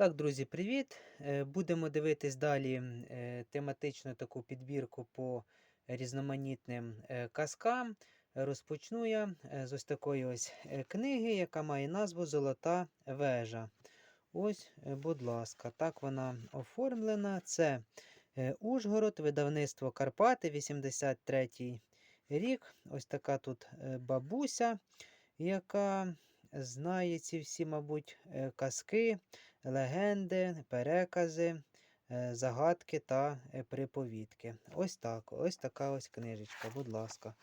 Так, друзі, привіт! Е, Будемо дивитись далі е, тематичну таку підбірку по різноманітним е, казкам. Розпочну я з ось такої ось книги, яка має назву Золота вежа. Ось, будь ласка, так вона оформлена. Це Ужгород, видавництво Карпати, 83-й рік. Ось така тут бабуся, яка знає ці всі, мабуть, казки легенди, перекази, е, загадки та е, приповідки. Ось так. Ось така ось книжечка, будь ласка.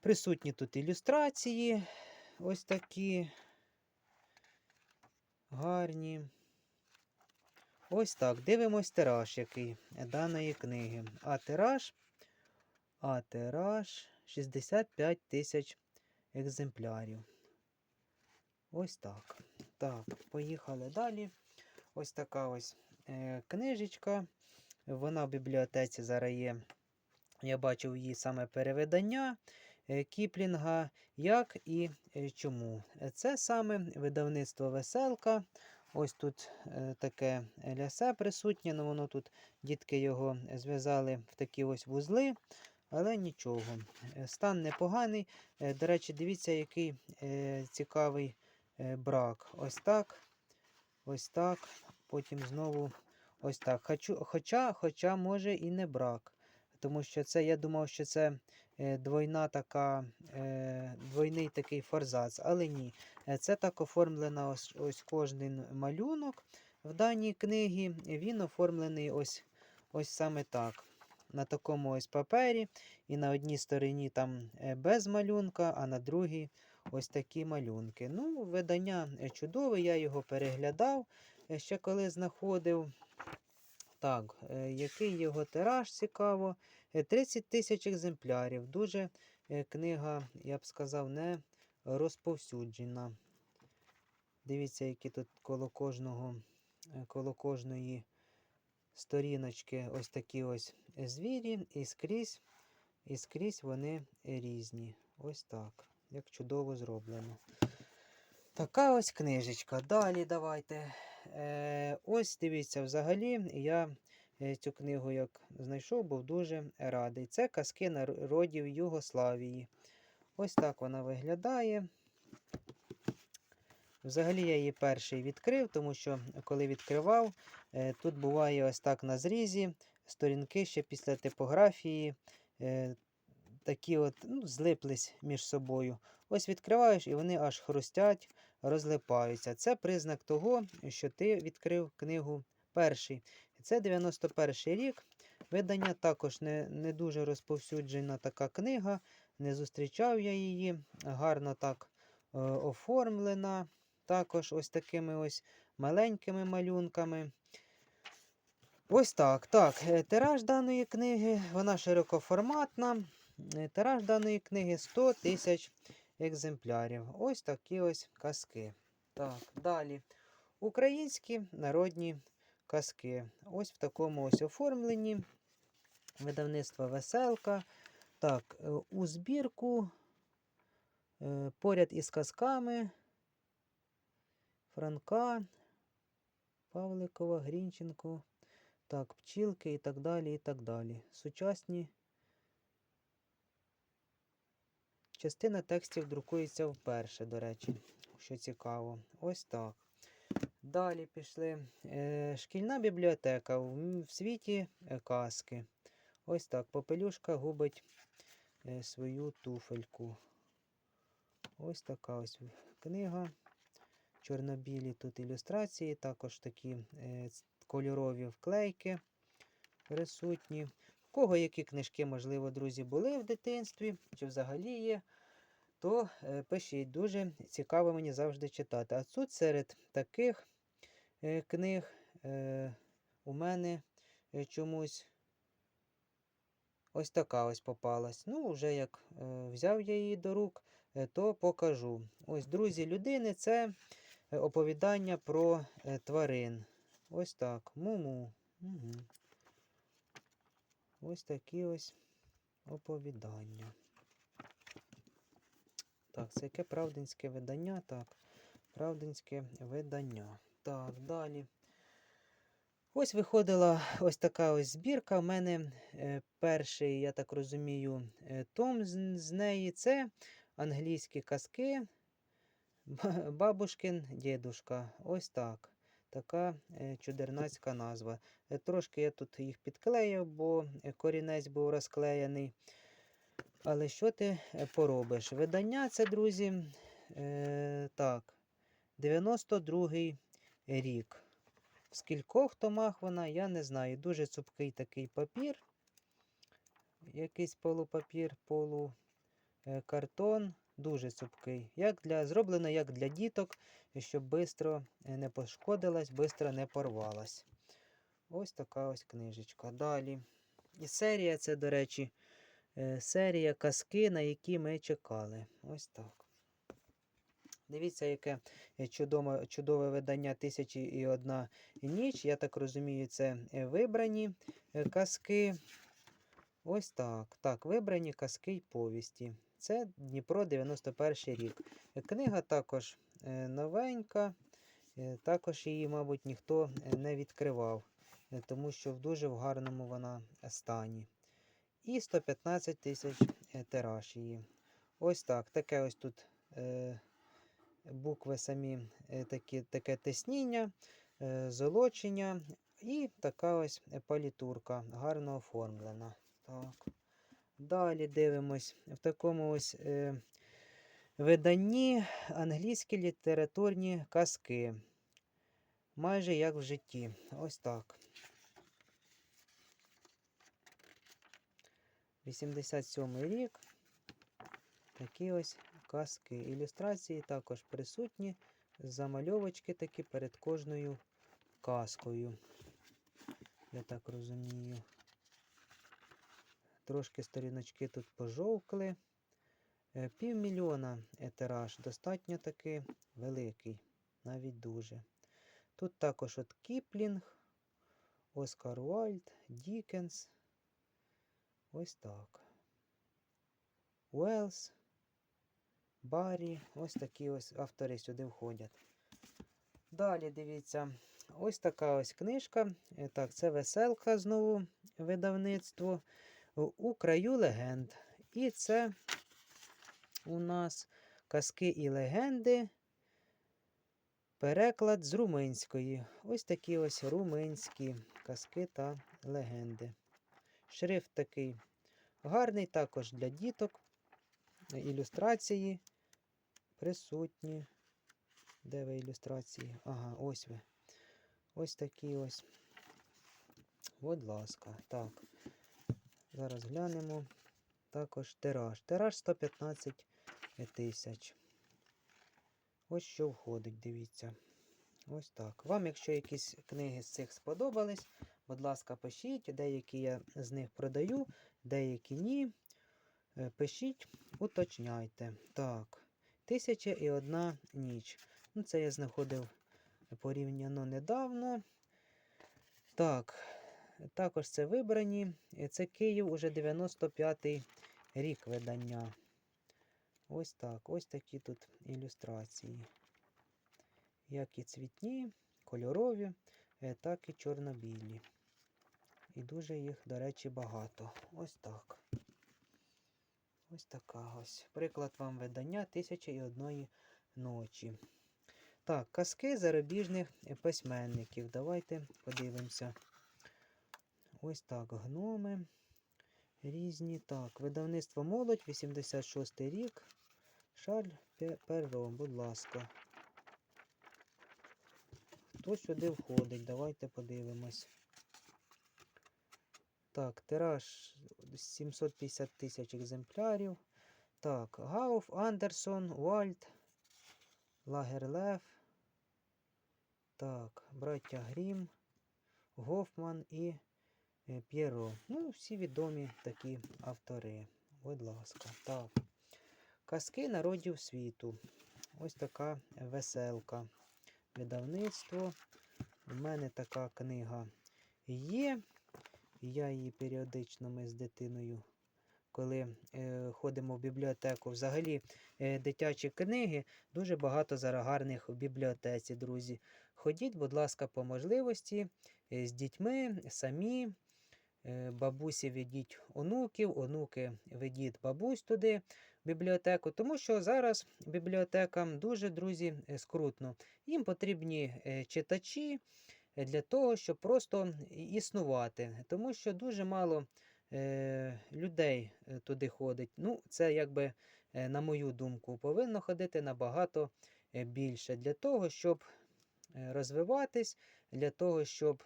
Присутні тут ілюстрації, ось такі гарні. Ось так. Дивимось тираж, який даної книги. А тираж, а тираж 65 тисяч екземплярів. Ось так. Так, поїхали далі. Ось така ось е, книжечка. Вона в бібліотеці зараз є. Я бачив її саме перевидання е, Кіплінга. Як і е, чому. Це саме видавництво Веселка. Ось тут е, таке лясе присутнє, ну воно тут дітки його зв'язали в такі ось вузли, але нічого. Е, Стан непоганий. Е, До речі, дивіться, який е, цікавий брак. Ось так. Ось так. Потім знову ось так. Хочу, хоча, хоча, може, і не брак. Тому що це, я думав, що це е, двойна така, е, двойний такий форзац, але ні. Е, Це так оформлено ось, ось кожен малюнок в даній книгі. Він оформлений ось, ось саме так. На такому ось папері. І на одній стороні там е, без малюнка, а на другій ось такі малюнки. Ну, видання е, чудове, я його переглядав е, ще коли знаходив. Так, е, який його тираж цікаво. Е, 30 тисяч екземплярів. Дуже книга, я б сказав, не розповсюджена. Дивіться, які тут коло кожного, коло кожної сторіночки ось такі ось звірі, і скрізь, і скрізь вони різні. Ось так. Як чудово зроблено. Така ось книжечка. Далі давайте. Е, ось дивіться, взагалі я е, цю книгу як знайшов, був дуже радий. Це казки народів Югославії. Ось так вона виглядає. Взагалі я її перший відкрив, тому що коли відкривав, е, тут буває ось так на зрізі, сторінки ще після типографії. Такі от ну, злиплись між собою. Ось відкриваєш, і вони аж хрустять, розлипаються. Це признак того, що ти відкрив книгу перший. Це 91 рік. Видання також не, не дуже розповсюджена така книга. Не зустрічав я її. Гарно так е, оформлена. Також ось такими ось маленькими малюнками. Ось так. Так, е, тираж даної книги, вона широкоформатна. Е, Тираж даної книги 100 тисяч екземплярів. Ось такі ось казки. Так, далі. Українські народні казки. Ось в такому ось оформленні. Видавництво Веселка. Так, е, у збірку е, поряд із казками Франка, Павликова, Грінченко, так, пчілки і так далі. і так далі. Сучасні Частина текстів друкується вперше, до речі, що цікаво. Ось так. Далі пішли. Е, шкільна бібліотека в, світі е, казки. Ось так. Попелюшка губить е, свою туфельку. Ось така ось книга. Чорнобілі тут ілюстрації, також такі кольорові вклейки присутні. Кого які книжки, можливо, друзі, були в дитинстві, чи взагалі є, то е, пишіть. Дуже цікаво мені завжди читати. А тут серед таких е, книг е, у мене чомусь ось така ось попалась. Ну, вже як взяв я її до рук, то покажу. Ось, друзі, людини це оповідання про тварин. Ось так. Муму. Угу. Ось такі ось оповідання. Так, це яке правдинське видання? Так, правдинське видання. Так, далі. Ось виходила ось така ось збірка. У мене е, перший, я так розумію, е, том з, неї це англійські казки. Ба- Бабушкин дідушка. Ось так. Така е, чудернацька назва. Е, Трошки я тут їх підклеїв, бо е, корінець був розклеєний. Але що ти поробиш? Видання це, друзі, так, 92-й рік. В скількох томах вона, я не знаю. Дуже цупкий такий папір. Якийсь полупапір, полукартон. Дуже цупкий. Як для, зроблено як для діток, щоб швидко не пошкодилась, швидко не порвалась. Ось така ось книжечка. Далі. І серія це, до речі, е, серія казки, на які ми чекали. Ось так. Дивіться, яке е, чудоме, чудове видання Тисячі і одна ніч. Я так розумію, це е, вибрані е, казки. Ось так. Так, вибрані казки й повісті. Це Дніпро 91 рік. Книга також е, новенька, е, також її, мабуть, ніхто е, не відкривав, тому що в дуже в гарному вона стані. І 115 тисяч тираж її. Ось так. Таке ось тут букви самі такі, таке тисніння, золочення і така ось палітурка, гарно оформлена. Так. Далі дивимось в такому ось е, виданні англійські літературні казки. Майже як в житті. Ось так. 87 рік. Такі ось казки. Ілюстрації також присутні. Замальовочки такі перед кожною казкою. Я так розумію. Трошки сторіночки тут пожовкли. Е, Півмільйона е, тираж. Достатньо таки великий. Навіть дуже. Тут також от Кіплінг, Оскар Уальд, Дікенс. Ось так. Уелс, Баррі. Ось такі ось автори сюди входять. Далі дивіться, ось така ось книжка. Е, Так, це веселка знову видавництво. У- краю легенд. І це у нас казки і легенди. Переклад з румунської. Ось такі ось румунські казки та легенди. Шрифт такий гарний, також для діток. Ілюстрації присутні. Де ви ілюстрації? Ага, ось ви. Ось такі ось. Будь ласка. Так. Зараз глянемо. Також тираж. Тираж 115 тисяч. Ось що входить, дивіться. Ось так. Вам, якщо якісь книги з цих сподобались, будь ласка, пишіть. Деякі я з них продаю, деякі ні. Е, Пишіть, уточняйте. Так. Тисяча і одна ніч. Ну, це я знаходив порівняно недавно. Так. Також це вибрані. Це Київ уже 95-й рік видання. Ось так. Ось такі тут ілюстрації. Як і цвітні, кольорові, е, так і чорно-білі. І дуже їх, до речі, багато. Ось так. Ось така ось. Приклад вам видання Тисяча і одної ночі. Так, казки зарубіжних письменників. Давайте подивимося. Ось так, гноми. Різні. Так, видавництво молодь, 86 рік. Шарль Пе- Перро, будь ласка. Хто сюди входить? Давайте подивимось. Так, тираж 750 тисяч екземплярів. Так, Гауф, Андерсон, Уальт, Лагерлев. Так, браття Грім, Гофман і П'єро. Ну, всі відомі такі автори. Будь ласка. Так. Казки народів світу. Ось така веселка. Видавництво. У мене така книга є. Я її періодично ми з дитиною коли е, ходимо в бібліотеку. Взагалі, е, дитячі книги дуже багато зараз гарних в бібліотеці, друзі. Ходіть, будь ласка, по можливості е, з дітьми самі. Е, Бабусі ведіть онуків, онуки ведіть бабусь туди, в бібліотеку, тому що зараз бібліотекам дуже, друзі, е, скрутно. Їм потрібні е, читачі для того, щоб просто існувати. Тому що дуже мало людей туди ходить. Ну, це якби, на мою думку, повинно ходити набагато більше для того, щоб розвиватись, для того, щоб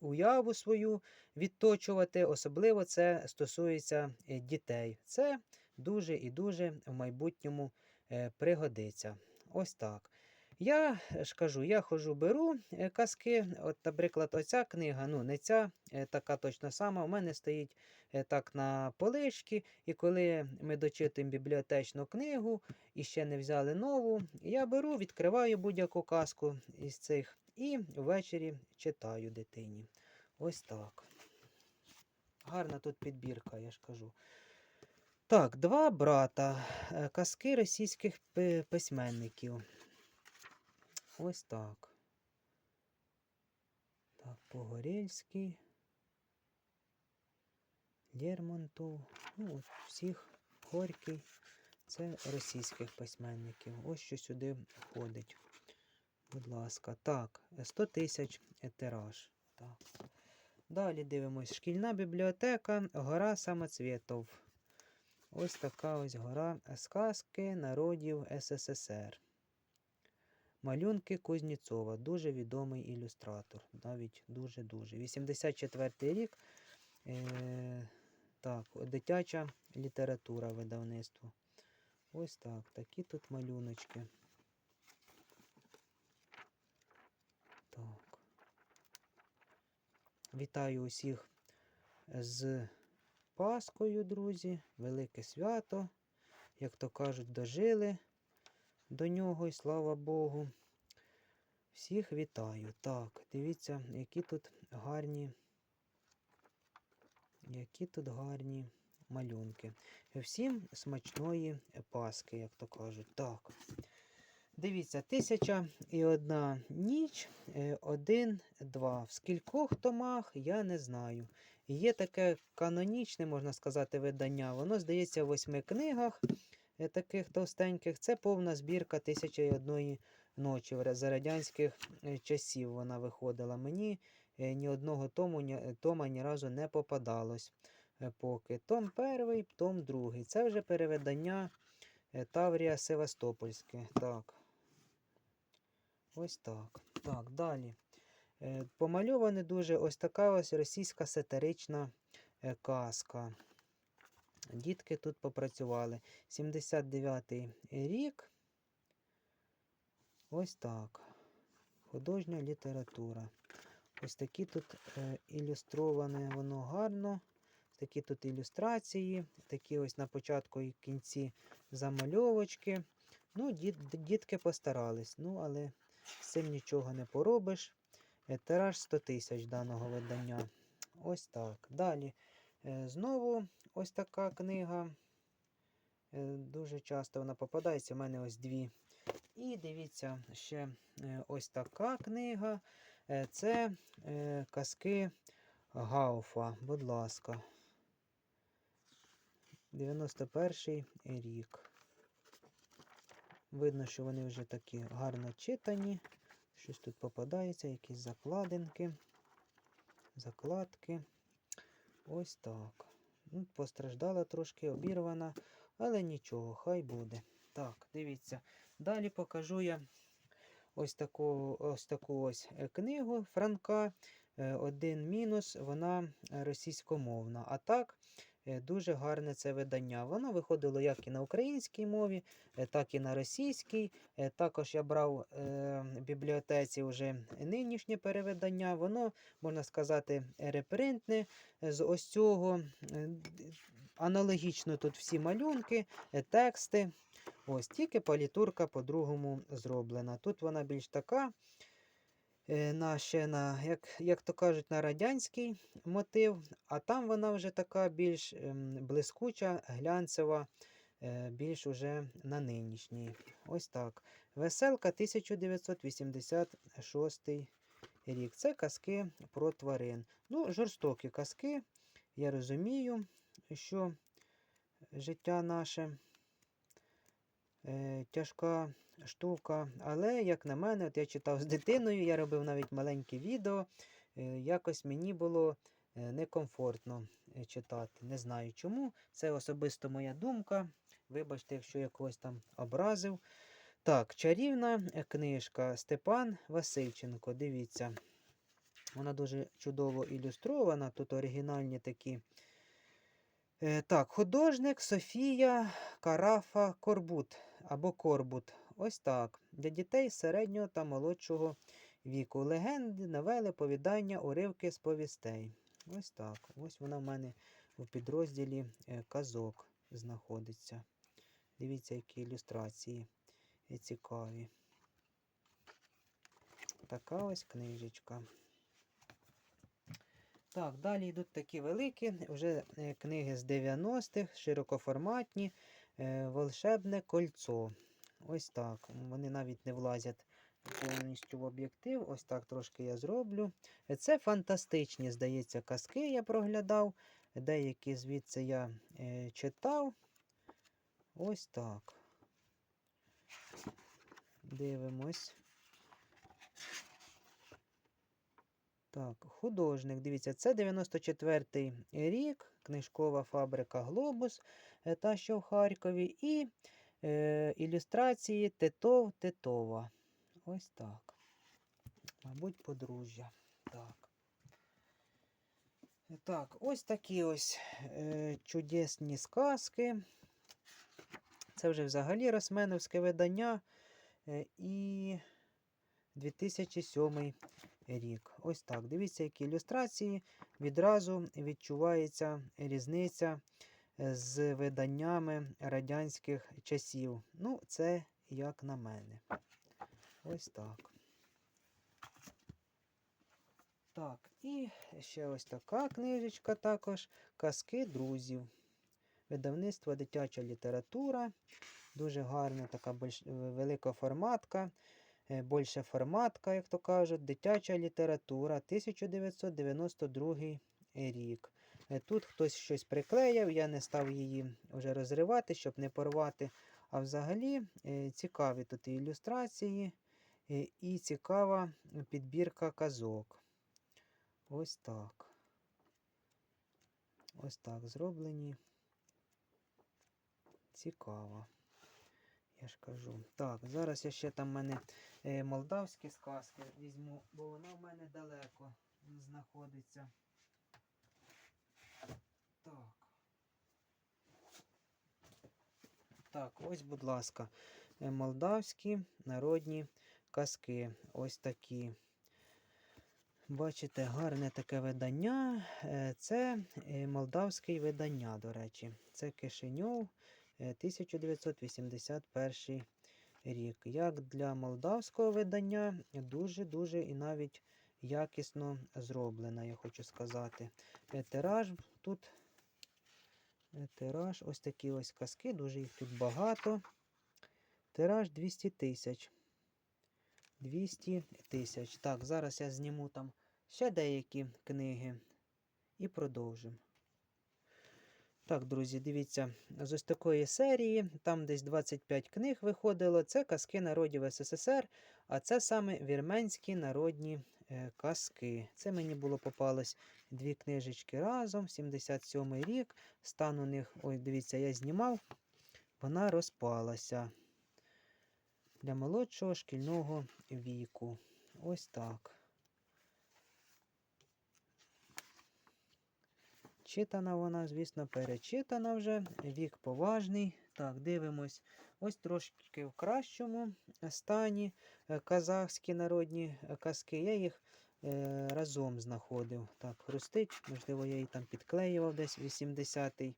уяву свою відточувати. Особливо це стосується е, дітей. Це дуже і дуже в майбутньому е, пригодиться. Ось так. Я е, ж кажу, я хожу, беру е, казки. От, наприклад, оця книга, ну не ця, е, така точно сама. У мене стоїть е, так на поличці, і коли ми дочитуємо бібліотечну книгу і ще не взяли нову, я беру, відкриваю будь-яку казку із цих і ввечері читаю дитині. Ось так. Гарна тут підбірка, я ж кажу. Так, два брата. е, Казки російських письменників. Ось так. Так, Погорельський. Лермонтов. Ну, от всіх Горький. Це російських письменників. Ось що сюди входить. Будь ласка. Так, 100 тисяч тираж. Так. Далі дивимось. Шкільна бібліотека, гора самоцвітов. Ось така ось гора сказки народів СССР. Малюнки Кузнєцова, дуже відомий ілюстратор. Навіть дуже-дуже. 84 й рік. Е, так, дитяча література видавництво. Ось так. Такі тут малюночки. Так. Вітаю усіх з Паскою, друзі. Велике свято. Як то кажуть, дожили до нього і слава Богу. Всіх вітаю. Так, дивіться, які тут гарні. Які тут гарні малюнки. Всім смачної Паски, як то кажуть. Так. Дивіться, тисяча і одна ніч, е, один, два. В скількох томах я не знаю. Є таке канонічне, можна сказати, видання. Воно здається в восьми книгах таких товстеньких. Це повна збірка тисяча і одної ночі. За радянських е, часів вона виходила. Мені е, ні одного тому, ні, тома ні разу не попадалось е, поки. Том перший, том другий. Це вже перевидання е, Таврія Севастопольське. Так. Ось так. Так, далі. Е, Помальована дуже ось така ось російська сатирична е, казка. Дітки тут попрацювали. 79-й рік. Ось так. Художня література. Ось такі тут е, ілюстроване воно гарно. Такі тут ілюстрації, такі ось на початку і кінці замальовочки. Ну, діт, дітки постарались. Ну, але з цим нічого не поробиш. Тираж 100 тисяч даного видання. Ось так. Далі. Е, Знову ось така книга. Е, Дуже часто вона попадається. У мене ось дві. І дивіться, ще е, ось така книга. Це казки Гауфа. Будь ласка. 91 рік. Видно, що вони вже такі гарно читані. Щось тут попадається, якісь закладинки, закладки. Ось так. Ну, постраждала трошки, обірвана, але нічого, хай буде. Так, дивіться. Далі покажу я ось таку ось, таку ось е, книгу Франка. Е, Один мінус, вона російськомовна. А так, дуже гарне це видання. Воно виходило як і на українській мові, е, так і на російській. Е, Також я брав е, в бібліотеці вже нинішнє перевидання. Воно, можна сказати, репринтне з ось цього. Е, Аналогічно тут всі малюнки, е, тексти. Ось тільки палітурка по-другому зроблена. Тут вона більш така е, на, ще на, як, як то кажуть, на радянський мотив, а там вона вже така більш ем, блискуча, глянцева, е, більш уже на нинішній. Ось так. Веселка 1986 рік. Це казки про тварин. Ну, жорстокі казки. Я розумію, що життя наше е, тяжка штука. Але, як на мене, от я читав з дитиною, я робив навіть маленьке відео. е, якось мені було е, некомфортно е, читати. Не знаю чому. Це особисто моя думка. Вибачте, якщо я когось там образив. Так, чарівна е, книжка Степан Васильченко. Дивіться. Вона дуже чудово ілюстрована. Тут оригінальні такі. Е, так, художник Софія Карафа Корбут або Корбут. Ось так. Для дітей середнього та молодшого віку. Легенди, новели, повідання, уривки з повістей. Ось так. Ось вона в мене в підрозділі е, казок знаходиться. Дивіться, які ілюстрації е, цікаві. Така ось книжечка. Так, далі йдуть такі великі, вже е, книги з 90-х, широкоформатні, волшебне кольцо. Ось так. Вони навіть не влазять повністю в об'єктив. Ось так трошки я зроблю. Е, Це фантастичні, здається, казки я проглядав. Деякі звідси я е, читав. Ось так. Дивимось. Так, художник. Дивіться, це 94-й рік, книжкова фабрика Глобус, е, та що в Харкові, і е, ілюстрації Титов Титова. Ось так. Мабуть, подружжя. Так. Е, Так, ось такі ось е, чудесні сказки. Це вже взагалі Росменовське видання. Е, і 2007 рік. Ось так. Дивіться, які ілюстрації. Відразу відчувається різниця е, з виданнями радянських часів. Ну, це як на мене. Ось так. Так, і ще ось така книжечка також. Казки друзів. Видавництво дитяча література. Дуже гарна така більш велика форматка. Е, більше форматка, як то кажуть, дитяча література, 1992 рік. Е, Тут хтось щось приклеїв, я не став її вже розривати, щоб не порвати. А взагалі е, цікаві тут і ілюстрації е, і цікава підбірка казок. Ось так. Ось так зроблені. Цікаво. Я ж кажу. Так, зараз я ще там в мене молдавські сказки візьму, бо вона в мене далеко знаходиться. Так. Так, ось, будь ласка, е, молдавські народні казки. Ось такі. Бачите, гарне таке видання. Е, Це е, молдавське видання, до речі. Це Кишиньов. Е, 1981 рік. Як для молдавського видання, дуже-дуже і навіть якісно зроблена, я хочу сказати. Тираж тут тираж, ось такі ось казки, дуже їх тут багато. Тираж 200 тисяч. 200 тисяч. Так, зараз я зніму там ще деякі книги і продовжимо. Так, друзі, дивіться, з ось такої серії, там десь 25 книг виходило. Це казки народів СССР, а це саме вірменські народні е, казки. Це мені було попалось дві книжечки разом, 77 рік. Стан у них, ой, дивіться, я знімав, вона розпалася для молодшого шкільного віку. Ось так. Читана вона, звісно, перечитана вже. Вік поважний. Так, дивимось. Ось трошки в кращому стані е, казахські народні е, казки. Я їх е, разом знаходив. Так, хрустить, можливо, я її там підклеював десь 80-й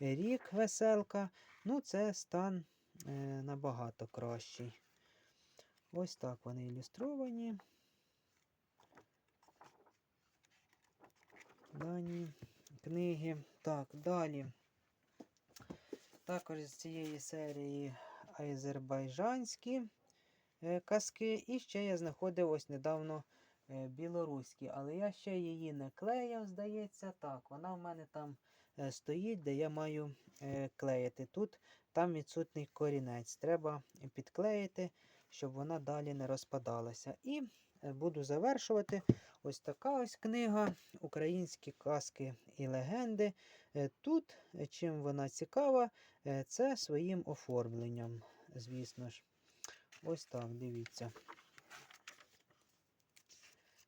рік веселка. Ну, це стан е, набагато кращий. Ось так вони ілюстровані. Дані книги. Так, далі. Також з цієї серії азербайджанські е, казки. І ще я знаходив ось недавно білоруські, але я ще її не клеяв, здається. Так, вона в мене там е, стоїть, де я маю е, клеїти. Тут там відсутній корінець. Треба підклеїти, щоб вона далі не розпадалася. І е, буду завершувати. Ось така ось книга Українські казки і легенди. Е, Тут, е, чим вона цікава, е, це своїм оформленням, звісно ж. Ось так, дивіться.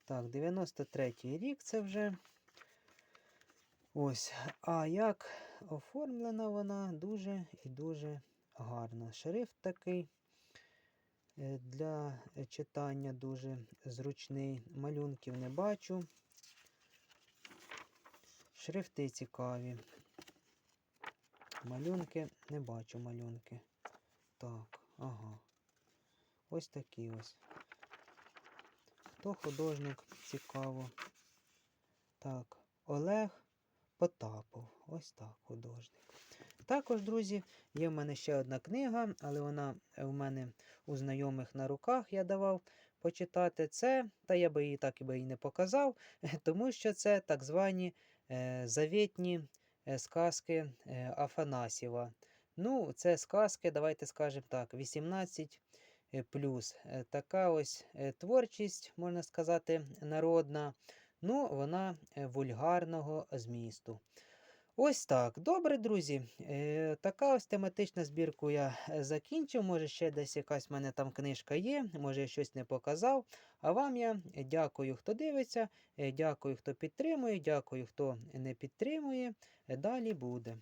Так, 93-й рік це вже. Ось. А як оформлена вона дуже і дуже гарно. Шрифт такий е, для читання дуже зручний. Малюнків не бачу. Шрифти цікаві. Малюнки не бачу малюнки. Так, ага. Ось такі ось. Хто художник цікаво. Так, Олег Потапов. Ось так художник. Також, друзі, є в мене ще одна книга, але вона в мене у знайомих на руках я давав почитати це, та я би її так і би і не показав, тому що це так звані е, завітні е, сказки е, Афанасьєва. Ну, це сказки, давайте скажемо так, 18 е, плюс. Е, Така ось е, творчість, можна сказати, народна. Ну, вона вульгарного змісту. Ось так. Добре, друзі. Е, така ось тематична збірку я е, закінчив. Може, ще десь якась в мене там книжка є, може, я щось не показав. А вам я дякую, хто дивиться, е, дякую, хто підтримує, дякую, хто не підтримує. Далі буде.